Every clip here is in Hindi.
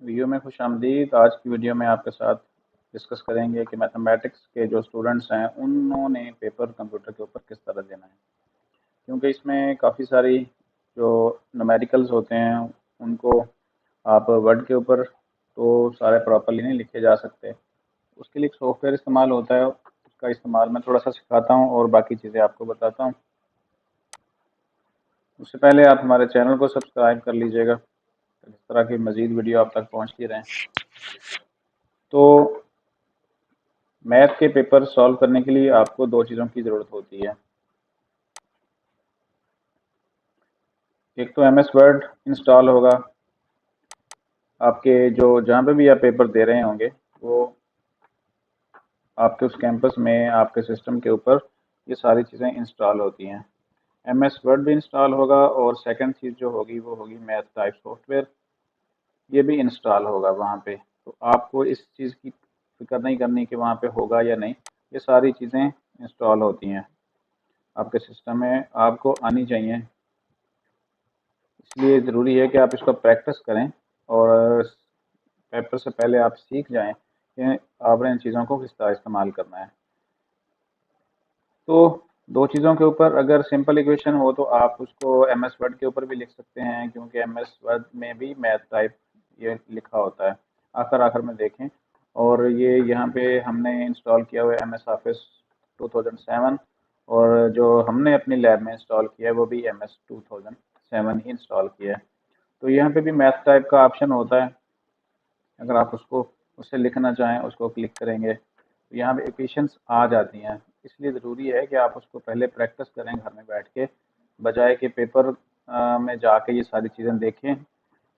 वीडियो में खुश आमदीद। आज की वीडियो में आपके साथ डिस्कस करेंगे कि मैथमेटिक्स के जो स्टूडेंट्स हैं, उन्होंने पेपर कंप्यूटर के ऊपर किस तरह देना है। क्योंकि इसमें काफ़ी सारी जो नमेरिकल्स होते हैं, उनको आप वर्ड के ऊपर तो सारे प्रॉपरली नहीं लिखे जा सकते। उसके लिए सॉफ्टवेयर इस्तेमाल होता है, उसका इस्तेमाल मैं थोड़ा सा सिखाता हूँ और बाकी चीज़ें आपको बताता हूँ। उससे पहले आप हमारे चैनल को सब्सक्राइब कर लीजिएगा। इस तरह की मज़ीद वीडियो आप तक पहुँचती रहें। तो मैथ के पेपर सॉल्व करने के लिए आपको दो चीज़ों की ज़रूरत होती है। एक तो एम एस वर्ड इंस्टॉल होगा। आपके जो, जहाँ पे भी आप पेपर दे रहे होंगे, वो आपके उस कैंपस में, आपके सिस्टम के ऊपर ये सारी चीज़ें इंस्टॉल होती हैं। एम एस वर्ड भी इंस्टॉल होगा और सेकंड चीज़ जो होगी, वो होगी मैथ टाइप सॉफ्टवेयर। ये भी इंस्टॉल होगा वहाँ पे। तो आपको इस चीज़ की फ़िक्र नहीं करनी कि वहाँ पे होगा या नहीं। ये सारी चीज़ें इंस्टॉल होती हैं। आपके सिस्टम में आपको आनी चाहिए। इसलिए ज़रूरी है कि आप इसको प्रैक्टिस करें और पेपर से पहले आप सीख जाएँ कि आपने इन चीज़ों को किस तरह इस्तेमाल करना है। तो दो चीज़ों के ऊपर अगर सिंपल इक्वेशन हो तो आप उसको एम एस वर्ड के ऊपर भी लिख सकते हैं, क्योंकि एम एस वर्ड में भी मैथ टाइप ये लिखा होता है। आखिर आखिर में देखें। और ये यहाँ पे हमने इंस्टॉल किया हुआ है M S office two thousand seven और जो हमने अपनी लैब में इंस्टॉल किया है, वो भी M S two thousand seven ही इंस्टॉल किया है। तो यहाँ पे भी मैथ टाइप का ऑप्शन होता है। अगर आप उसको उससे लिखना चाहें, उसको क्लिक करेंगे तो यहाँ पे इक्वेशंस आ जाती हैं। इसलिए ज़रूरी है कि आप उसको पहले प्रैक्टिस करें घर में बैठ के, बजाय कि पेपर में जाके ये सारी चीज़ें देखें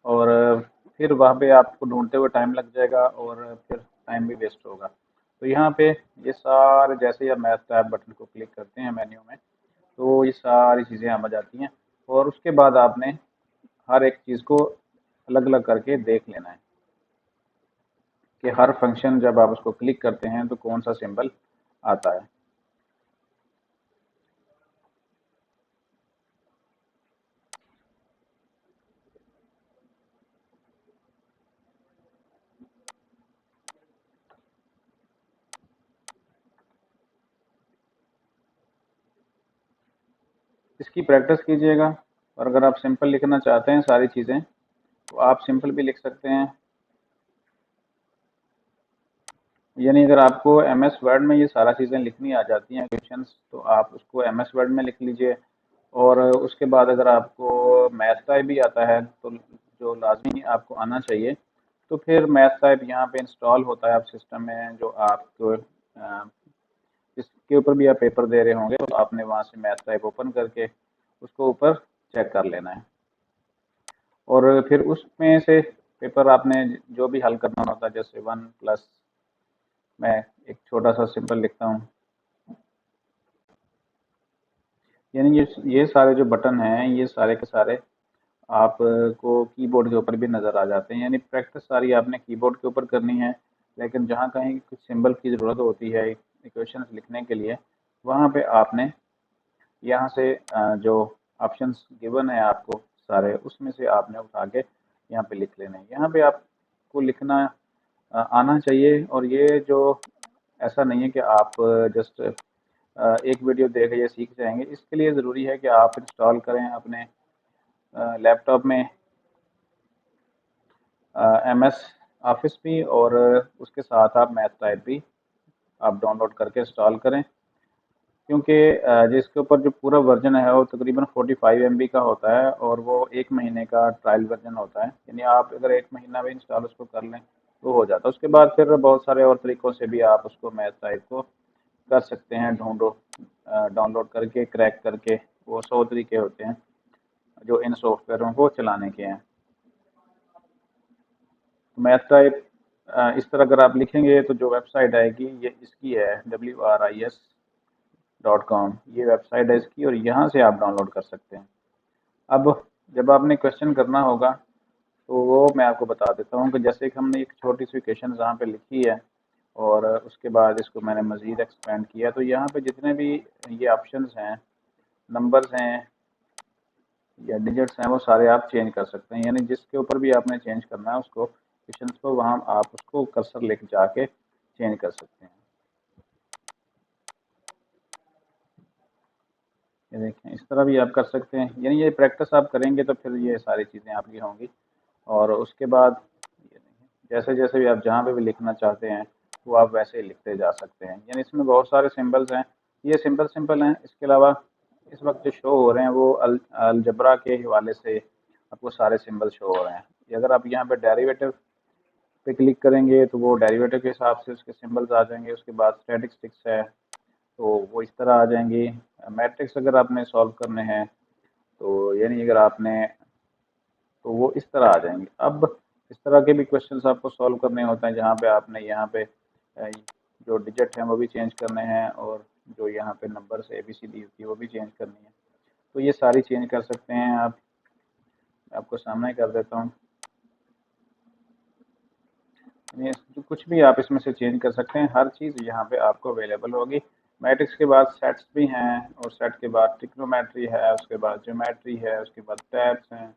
और फिर वहाँ पे आपको ढूंढते हुए टाइम लग जाएगा और फिर टाइम भी वेस्ट होगा। तो यहाँ पे ये सारे, जैसे ही आप मैथ टैब बटन को क्लिक करते हैं मेन्यू में तो ये सारी चीज़ें आ जाती हैं और उसके बाद आपने हर एक चीज़ को अलग अलग करके देख लेना है कि हर फ़ंक्शन जब आप उसको क्लिक करते हैं तो कौन सा सिंबल आता है। इसकी प्रैक्टिस कीजिएगा। और अगर आप सिंपल लिखना चाहते हैं सारी चीज़ें तो आप सिंपल भी लिख सकते हैं। यानी अगर आपको एम एस वर्ड में ये सारा चीज़ें लिखनी आ जाती हैं क्वेश्चन तो आप उसको एम एस वर्ड में लिख लीजिए। और उसके बाद अगर आपको मैथ टाइप भी आता है तो जो लाजमी आपको आना चाहिए तो फिर मैथ टाइप यहाँ पे इंस्टॉल होता है आप सिस्टम में, जो आपको इसके ऊपर भी आप पेपर दे रहे होंगे तो आपने वहाँ से मैथ टाइप ओपन करके उसको ऊपर चेक कर लेना है। और फिर उसमें से पेपर आपने जो भी हल करना होता है, जैसे वन प्लस मैं एक छोटा सा सिंपल लिखता हूँ। यानी ये ये सारे जो बटन हैं, ये सारे के सारे आपको कीबोर्ड के ऊपर भी नज़र आ जाते हैं। यानी प्रैक्टिस सारी आपने कीबोर्ड के ऊपर करनी है, लेकिन जहाँ कहीं कुछ सिंबल की ज़रूरत होती है इक्वेशन लिखने के लिए, वहाँ पे आपने यहाँ से जो ऑप्शंस गिवन है आपको सारे, उसमें से आपने उठा के यहाँ पे लिख लेने यहाँ पे आपको लिखना आना चाहिए और ये जो, ऐसा नहीं है कि आप जस्ट एक वीडियो देख ये सीख जाएँगे। इसके लिए ज़रूरी है कि आप इंस्टॉल करें अपने लैपटॉप में एम एस ऑफ़िस भी और उसके साथ आप मैथ टाइप भी आप डाउनलोड करके इंस्टॉल करें। क्योंकि जिसके ऊपर जो पूरा वर्जन है, वो तकरीबन 45 फाइव का होता है और वो एक महीने का ट्रायल वर्जन होता है। यानी आप अगर एक महीना भी इंस्टॉल उसको कर लें तो हो जाता है। उसके बाद फिर बहुत सारे और तरीक़ों से भी आप उसको मैथ टाइप को कर सकते हैं, ढूंढो डाउनलोड करके क्रैक करके, वो सौ तरीके होते हैं, जो इन सॉफ्टवेयरों को चलाने के हैं। मैथ टाइप इस तरह अगर आप लिखेंगे तो जो वेबसाइट आएगी, ये इसकी है W R I S dot com ये वेबसाइट है इसकी और यहाँ से आप डाउनलोड कर सकते हैं। अब जब आपने क्वेश्चन करना होगा तो वो मैं आपको बता देता हूँ कि जैसे कि हमने एक छोटी सी क्वेश्चन यहाँ पे लिखी है और उसके बाद इसको मैंने मज़ीद एक्सपेंड किया तो यहाँ पे जितने भी ये ऑप्शंस हैं नंबर्स हैं या डिजिट्स हैं, वो सारे आप चेंज कर सकते हैं। यानी जिसके ऊपर भी आपने चेंज करना है, उसको क्वेश्चन को वहाँ आप उसको कर्सर लेके जाके चेंज कर सकते हैं। ये देखें, इस तरह भी आप कर सकते हैं। यानी ये प्रैक्टिस आप करेंगे तो फिर ये सारी चीज़ें आपकी होंगी। और उसके बाद जैसे जैसे भी आप जहाँ पे भी लिखना चाहते हैं, वो आप वैसे ही लिखते जा सकते हैं। यानी इसमें बहुत सारे सिंबल्स हैं। ये सिंपल सिंपल हैं। इसके अलावा इस वक्त जो शो हो रहे हैं, वो अल अलजबरा के हवाले से आपको सारे सिंबल शो हो रहे हैं। अगर आप यहाँ पे डेरिवेटिव पे क्लिक करेंगे तो वो डेरिवेटिव के हिसाब से उसके सिंबल्स आ जाएँगे, उसके बाद स्टैटिस्टिक्स है तो वो इस तरह आ जाएँगी। मैट्रिक्स अगर आपने सॉल्व करने हैं तो यानी अगर आपने तो वो इस तरह आ जाएँगे। अब इस तरह के भी क्वेश्चन आपको सॉल्व करने होते हैं, जहाँ पे आपने यहाँ पे जो डिजिट हैं वो भी चेंज करने हैं और जो यहाँ पे नंबर से ए बी सी डी होती है वो भी चेंज करनी है। तो ये सारी चेंज कर सकते हैं आप। आपको सामने कर देता हूँ। जो कुछ भी आप इसमें से चेंज कर सकते हैं, हर चीज़ यहाँ पे आपको अवेलेबल होगी। मैट्रिक्स के बाद सेट्स भी हैं और सेट के बाद टिक्नोमेट्री है, उसके बाद जोमेट्री है, उसके बाद टैब्स हैं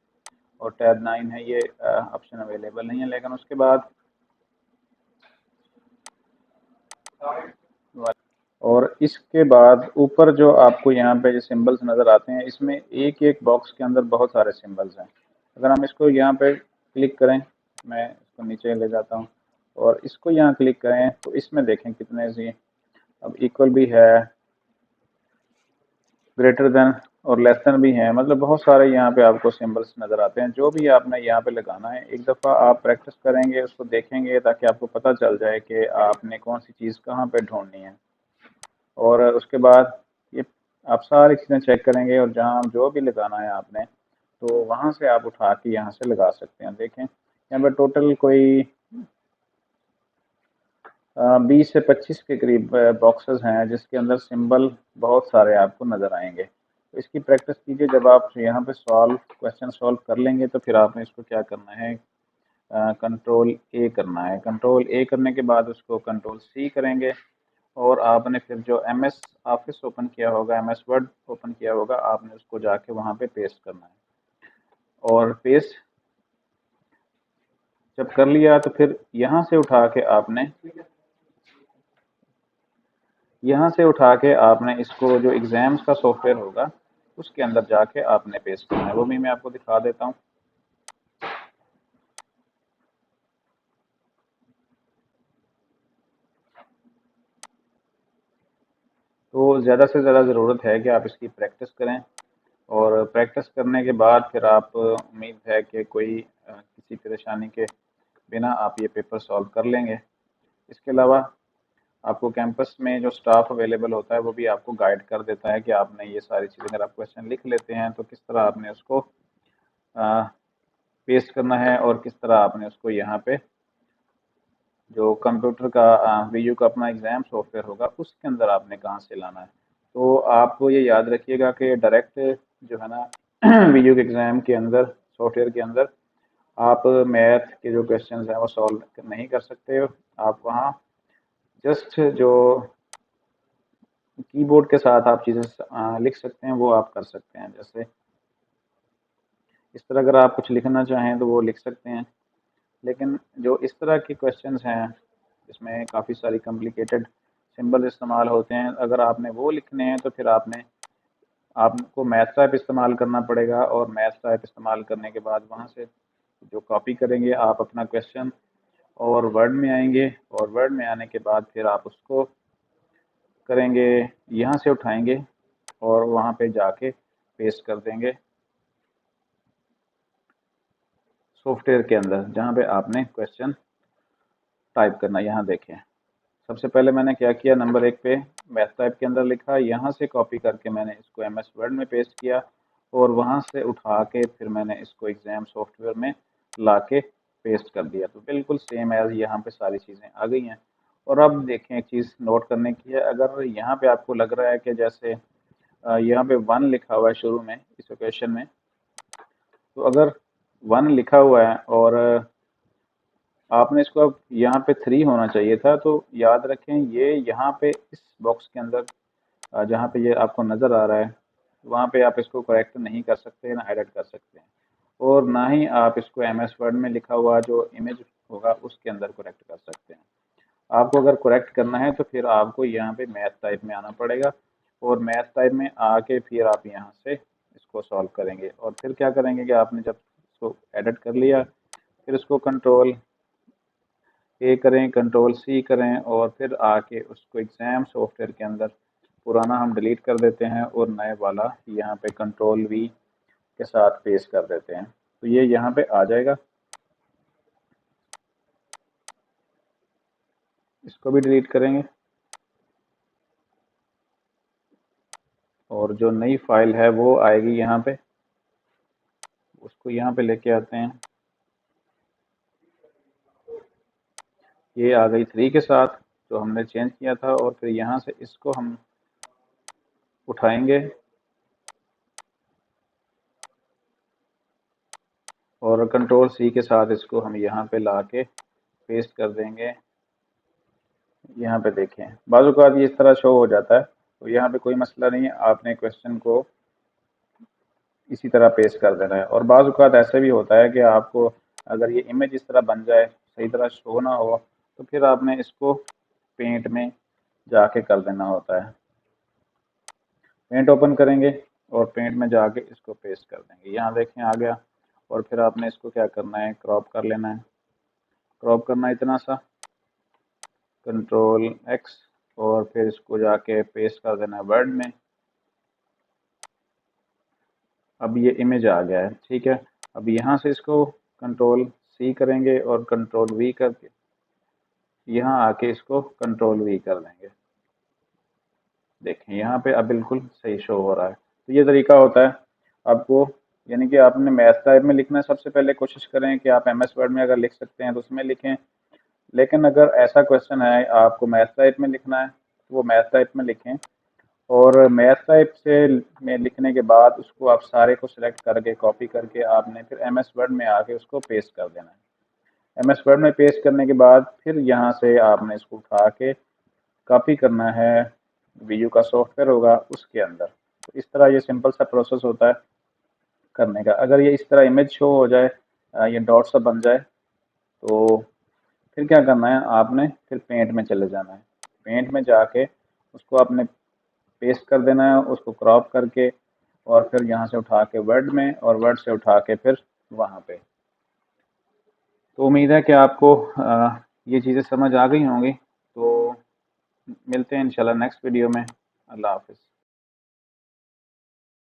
और टैब नाइन है, ये ऑप्शन अवेलेबल नहीं है, लेकिन उसके बाद और इसके बाद ऊपर जो आपको यहाँ पे जो सिंबल्स नज़र आते हैं, इसमें एक एक बॉक्स के अंदर बहुत सारे सिंबल्स हैं। अगर हम इसको यहाँ पे क्लिक करें, मैं इसको नीचे ले जाता हूँ। और इसको यहाँ क्लिक करें तो इसमें देखें कितने सी अब इक्वल भी है ग्रेटर देन और लेस देन भी हैं। मतलब बहुत सारे यहाँ पे आपको सिंबल्स नज़र आते हैं। जो भी आपने यहाँ पे लगाना है, एक दफ़ा आप प्रैक्टिस करेंगे, उसको देखेंगे, ताकि आपको पता चल जाए कि आपने कौन सी चीज़ कहाँ पे ढूंढनी है। और उसके बाद ये आप सारी चीज़ें चेक करेंगे और जहाँ जो भी लगाना है आपने तो वहाँ से आप उठा के यहाँ से लगा सकते हैं। देखें, यहाँ पर टोटल कोई बीस से पच्चीस के करीब बॉक्सेस हैं, जिसके अंदर सिंबल बहुत सारे आपको नज़र आएँगे। तो इसकी प्रैक्टिस कीजिए, जब आप यहाँ पे सॉल्व क्वेश्चन सॉल्व कर लेंगे तो फिर आपने इसको क्या करना है? कंट्रोल ए करना है। कंट्रोल ए करने के बाद उसको कंट्रोल सी करेंगे, और आपने फिर जो एम एस ऑफ़िस ओपन किया होगा एम एस वर्ड ओपन किया होगा, आपने उसको जाके वहाँ पे पेस्ट करना है। और पेस्ट जब कर लिया तो फिर यहाँ से उठा के आपने यहाँ से उठा के आपने इसको जो एग्ज़ाम्स का सॉफ्टवेयर होगा, उसके अंदर जाके आपने पेस्ट करना है। वो भी मैं आपको दिखा देता हूँ। तो ज़्यादा से ज़्यादा ज़रूरत है कि आप इसकी प्रैक्टिस करें और प्रैक्टिस करने के बाद फिर आप उम्मीद है कि कोई किसी परेशानी के बिना आप ये पेपर सॉल्व कर लेंगे। इसके अलावा आपको कैंपस में जो स्टाफ अवेलेबल होता है, वो भी आपको गाइड कर देता है कि आपने ये सारी चीज़ें, अगर आप क्वेश्चन लिख लेते हैं तो किस तरह आपने उसको पेस्ट करना है और किस तरह आपने उसको यहाँ पे जो कंप्यूटर का वी का अपना एग्ज़ाम सॉफ्टवेयर होगा, उसके अंदर आपने कहाँ से लाना है। तो आप ये याद रखिएगा कि डायरेक्ट जो है ना वीयू के एग्ज़ाम के अंदर सॉफ्टवेयर के अंदर, आप मैथ के जो क्वेश्चन हैं, वो सॉल्व नहीं कर सकते। आप वहाँ जस्ट जो कीबोर्ड के साथ आप चीज़ें लिख सकते हैं, वो आप कर सकते हैं। जैसे इस तरह अगर आप कुछ लिखना चाहें तो वो लिख सकते हैं। लेकिन जो इस तरह के क्वेश्चंस हैं, इसमें काफ़ी सारी कॉम्प्लिकेटेड सिंबल इस्तेमाल होते हैं। अगर आपने वो लिखने हैं तो फिर आपने, आपको मैथ टाइप इस्तेमाल करना पड़ेगा और मैथ टाइप इस्तेमाल करने के बाद वहाँ से जो कॉपी करेंगे, आप अपना क्वेश्चन और वर्ड में आएँगे। और वर्ड में आने के बाद फिर आप उसको करेंगे, यहाँ से उठाएँगे और वहाँ पे जाके पेस्ट कर देंगे सॉफ्टवेयर के अंदर, जहाँ पे आपने क्वेश्चन टाइप करना, यहाँ देखें। सबसे पहले मैंने क्या किया? नंबर एक पे मैथ टाइप के अंदर लिखा, यहाँ से कॉपी करके मैंने इसको एम एस वर्ड में पेस्ट किया और वहाँ से उठा के फिर मैंने इसको एग्ज़ाम सॉफ्टवेयर में ला के पेस्ट कर दिया। तो बिल्कुल सेम एज यहाँ पे सारी चीज़ें आ गई हैं। और अब देखें एक चीज़ नोट करने की है। अगर यहाँ पे आपको लग रहा है कि जैसे यहाँ पे वन लिखा हुआ है शुरू में, इस क्वेश्चन में तो अगर वन लिखा हुआ है और आपने इसको अब यहाँ पे थ्री होना चाहिए था तो याद रखें ये यहाँ पे इस बॉक्स के अंदर जहाँ पे ये आपको नज़र आ रहा है, वहाँ पे आप इसको करेक्ट नहीं कर सकते, ना एडिट कर सकते हैं। और ना ही आप इसको एम एस वर्ड में लिखा हुआ जो इमेज होगा, उसके अंदर करेक्ट कर सकते हैं। आपको अगर करेक्ट करना है तो फिर आपको यहाँ पे मैथ टाइप में आना पड़ेगा और मैथ टाइप में आके फिर आप यहाँ से इसको सॉल्व करेंगे। और फिर क्या करेंगे कि आपने जब इसको एडिट कर लिया, फिर इसको कंट्रोल ए करें कंट्रोल सी करें और फिर आके उसको एग्ज़ाम सॉफ्टवेयर के अंदर पुराना हम डिलीट कर देते हैं और नए वाला यहाँ पे कंट्रोल वी के साथ पेस्ट कर देते हैं। तो ये यहाँ पे आ जाएगा। इसको भी डिलीट करेंगे। और जो नई फ़ाइल है वो आएगी यहाँ पे। उसको यहाँ पे लेके आते हैं। ये आ गई थ्री के साथ, जो हमने चेंज किया था, और फिर यहाँ से इसको हम उठाएँगे। और कंट्रोल सी के साथ इसको हम यहाँ पे ला के पेस्ट कर देंगे। यहाँ पे देखें। बाज़ात ये इस तरह शो हो जाता है। तो यहाँ पे कोई मसला नहीं है। आपने क्वेश्चन को इसी तरह पेस्ट कर देना है। और बाज़ात ऐसे भी होता है कि आपको अगर ये इमेज इस तरह बन जाए, सही तरह शो ना हो तो फिर आपने इसको पेंट में जाके कर देना होता है। पेंट ओपन करेंगे और पेंट में जाके इसको पेस्ट कर देंगे। यहाँ देखें आ गया। और फिर आपने इसको क्या करना है? क्रॉप कर लेना है। क्रॉप करना है इतना सा। कंट्रोल एक्स और फिर इसको जाके पेस्ट कर देना है वर्ड में। अब ये इमेज आ गया है, ठीक है? अब यहाँ से इसको कंट्रोल सी करेंगे और कंट्रोल वी करके यहाँ आके इसको कंट्रोल वी कर देंगे। देखें, यहाँ पे अब बिल्कुल सही शो हो रहा है। तो ये तरीका होता है, आपको यानी कि आपने मैथ टाइप में लिखना है, सबसे पहले कोशिश करें कि आप एम एस वर्ड में अगर लिख सकते हैं तो उसमें लिखें। लेकिन अगर ऐसा क्वेश्चन है, आपको मैथ टाइप में लिखना है तो वो मैथ टाइप में लिखें। और मैथ टाइप से में लिखने के बाद उसको आप सारे को सिलेक्ट करके कॉपी करके आपने फिर एम एस वर्ड में आके उसको पेस्ट कर देना है। एम एस वर्ड में पेस्ट करने के बाद फिर यहाँ से आपने इसको उठा के कॉपी करना है। वीडियो का सॉफ्टवेयर होगा उसके अंदर। तो इस तरह ये सिंपल सा प्रोसेस होता है। करने का। अगर ये इस तरह इमेज शो हो जाए ये डॉट सा बन जाए तो फिर क्या करना है? आपने फिर पेंट में चले जाना है। पेंट में जाके उसको आपने पेस्ट कर देना है, उसको क्रॉप करके और फिर यहाँ से उठा के वर्ड में और वर्ड से उठा के फिर वहाँ पे। तो उम्मीद है कि आपको ये चीज़ें समझ आ गई होंगी। तो मिलते हैं इंशाल्लाह नेक्स्ट वीडियो में। अल्लाह हाफिज़।